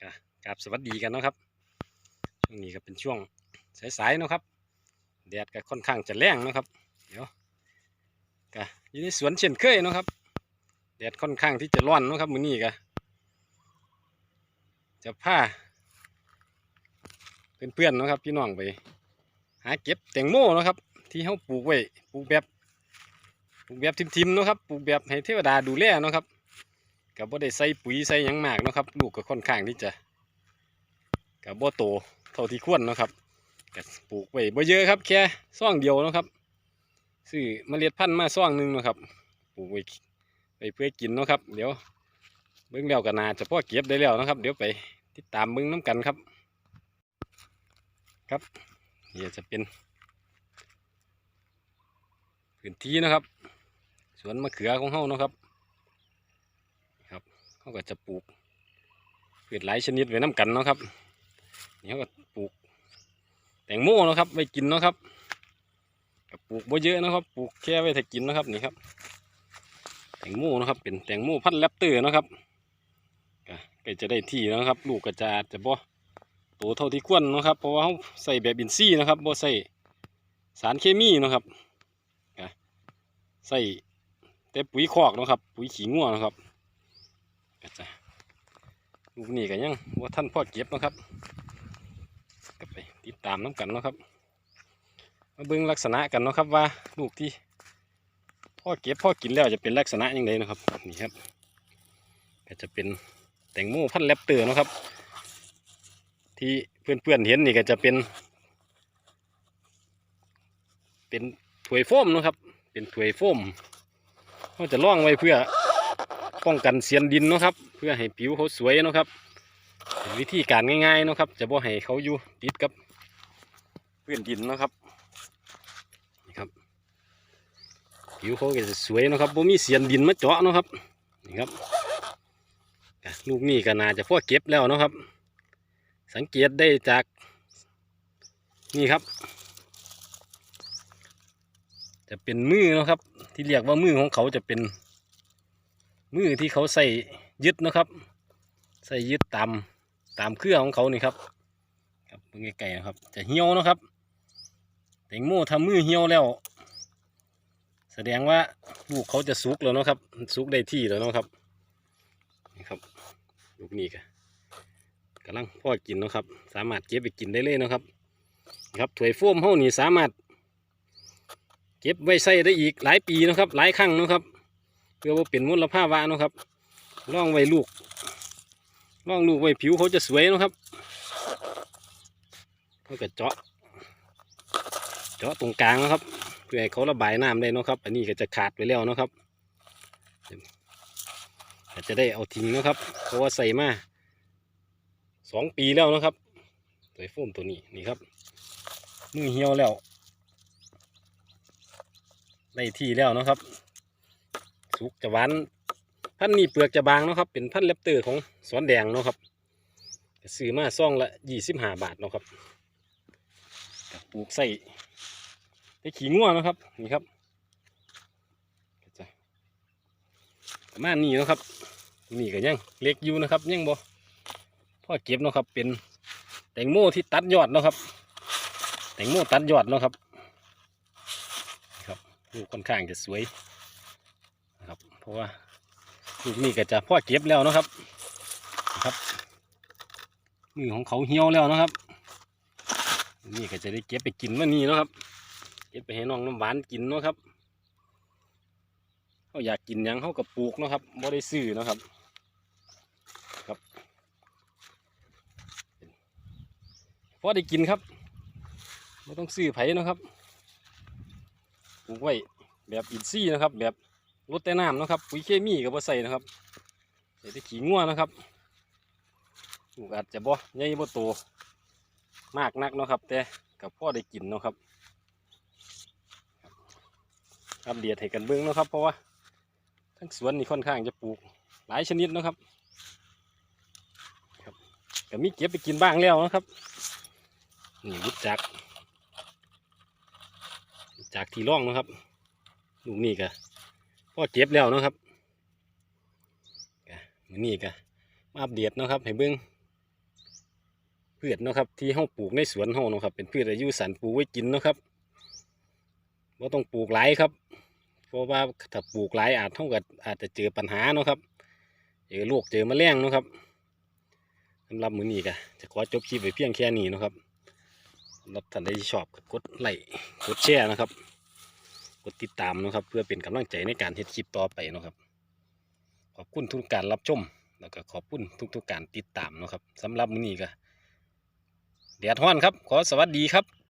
ครับกะกราบสวัสดีกันนะครับ ช่วงนี้ก็เป็นช่วงสายๆนะครับ แดดก็ค่อนข้างจะแรงนะครับ เดี๋ยวกะอยู่ในสวนเช่นเคยนะครับ แดดค่อนข้างที่จะร้อนนะครับมื้อนี้กะจะพาเพื่อนๆนะครับพี่น้องไปหาเก็บแตงโมนะครับ ที่เขาปลูกไว้ปลูกแบบปลูกแบบทิมๆนะครับปลูกแบบให้เทวดาดูแลนะครับ กับบ่ได้ใส่ปุ๋ยใส่ยังมากนะครับ ลูกก็ค่อนข้างที่จะกับบ่โตเท่าที่ควรนะครับก็ปลูกไว้บ่เยอะครับ แค่ซ่องเดียวนะครับซื้อเมล็ดพันธุ์มาซ่องหนึ่งนะครับปลูกไว้ไปเพื่อกินนะครับ เดี๋ยวเบิ่งแล้วก็น่าจะพ่อเก็บได้แล้วนะครับ เดี๋ยวไปติดตามเบิ่งน้กันครับ ครับนี่จะเป็นพื้นที่นะครับ สวนมะเขือของเฮานะครับ เขาก็จะปลูกพืชหลายชนิดไว้น้ำกันเนาะครับนี่เขาก็ปลูกแตงโมเนาะครับไว้กินเนาะครับปลูกบ่เยอะนะครับ ปลูกแค่ไว้ถ้ากินนะครับนี่ครับ แตงโมนะครับ เป็นแตงโมพันแรปเตอร์นะครับก็จะได้ที่นะครับ ลูกก็จะอาจจะบ่โตเท่าที่ควรนะครับ เพราะว่าเขาใส่แบบอินทรีย์นะครับบ่ใส่สารเคมีนะครับใส่แต่ปุ๋ยคอกนะครับ ปุ๋ยขี้งัวเนะครับ ก็จะลูกนี่ก็ยังว่าท่านพ่อเก็บนะครับก็ไปติดตามน้ำกันนะครับ มาเบิ่งลักษณะกันนะครับว่าลูกที่พ่อเก็บพ่อกินแล้วจะเป็นลักษณะยังไงนะครับนี่ครับก็จะเป็นแตงโมพันแรปเตอร์นะครับ ที่เพื่อนๆเห็นนี่ก็จะเป็น เป็นถวยโฟมนะครับ เป็นถวยโฟมเขาจะล่องไว้เพื่อ ป้องกันเสียนดินเนาะครับ เพื่อให้ผิวเขาสวยเนาะครับ วิธีการง่ายๆเนาะครับ จะบ่ให้เขาอยู่ติดกับพื้นดินเนาะครับนี่ครับ ผิวเขาก็จะสวยเนาะครับบ่มีเสียนดินมาเจาะเนาะครับนี่ครับลูกนี่ก็น่าจะพอเก็บแล้วเนาะครับ สังเกตได้จากนี่ครับ จะเป็นมือเนาะครับ ที่เรียกว่ามือของเขาจะเป็น มือที่เขาใส่ยึดนะครับ ใส่ยึดตามตามเครื่องของเขานี่ครับครับเบิ่งไกลๆนะครับ จะเหี่ยวนะครับแตงโมทำมือเหี่ยวแล้ว แสดงว่าลูกเขาจะสุกแล้วนะครับสุกได้ที่แล้วนะครับนี่ครับลูกนี้ก็กำลังพ่อกินนะครับ สามารถเก็บไปกินได้เลยนะครับนะครับถ้วยโฟมเฮานี่สามารถ เก็บไว้ใส่ได้อีกหลายปีนะครับ หลายครั้งนะครับ เพื่อว่าเป็นมลภาวะนะครับล่องไว้ลูกล่องลูกไว้ผิวเขาจะสวยนะครับเขาก็เจาะ เจาะตรงกลางนะครับ เพื่อให้เขาระบายน้ำได้นะครับ อันนี้ก็จะขาดไปแล้วนะครับก็จะได้เอาทิ้งนะครับ เพราะว่าใส่มาสองปีแล้วนะครับตัวโฟมตัวนี้นี่ครับมือเหี่ยวแล้วได้ที่แล้วนะครับ สุกจะหวานพันนี้เปลือกจะบางเนาะครับ เป็นพันแรปเตอร์ของสวนแดงเนาะครับซื้อมาซ่องละยี่สิบห้าบาทเนาะครับปลูกใส่ได้ขี้งัวเนะครับนี่ครับประมาณนี้เนาะครับ นี่ก็ยังเล็กอยู่นะครับยังบ่พ่อเก็บเนาะครับ เป็นแตงโมที่ตัดยอดเนาะครับ แตงโมตัดยอดเนาะครับลูกค่อนข้างจะสวย เพราะว่าลูกนี้ก็จะพ่อเก็บแล้วนะครับนะครับมือของเขาเหี่ยวแล้วนะครับ นี่ก็จะได้เก็บไปกินวันนี้นะครับ เก็บไปให้น้องน้ำหวานกินนะครับเขาอยากกินยังเขาก็ปลูกนะครับบ่ได้ซื้อนะครับครับพอได้กินครับไม่ต้องซื้อไผ่นะครับปลูกไว้แบบอินทรีย์นะครับแบบ ลดแต่น้ำนะครับปุ๋ยเคมีกับใส่นะครับใส่แต่ขี้งัวนะครับลูกอาจจะบ่ใหญ่บ่โตมากนักนะครับ แต่กับพ่อได้กินนะครับอัปเดตให้กันเบิ่งนะครับ เพราะว่าทั้งสวนนี่ค่อนข้างจะปลูกหลายชนิดนะครับครับก็มีเก็บไปกินบ้างแล้วนะครับนี่รุดจากจากที่ร่องนะครับลูกนี่ก็ พอเก็บแล้วนะครับมื้อนี่ก็มาอัปเดตนะครับให้เบิ่งพืชนะครับ ที่เฮาปลูกในสวนเฮาเนะครับ เป็นพืชอายุสั้นปลูกไว้กินนะครับบ่ต้องปลูกหลายครับ เพราะว่าถ้าปลูกหลายอาจเท่ากับอาจจะเจอปัญหาเนาะครับเจอโรคเจอมแมลงนะครับสำหรับมือนี้ก็จะขอจบคลิปไว้เพียงแค่นี้นะครับสำหรับท่านใดที่ชอบกดไลค์กดแชร์นะครับ กดติดตามนะครับ เพื่อเป็นกำลังใจในการเฮ็ดคลิปต่อไปนะครับ ขอบคุณทุกการรับชม แล้วก็ขอบคุณทุกๆการติดตามนะครับสำหรับมื้อนี้ก็แดดฮ้อนครับ ขอสวัสดีครับ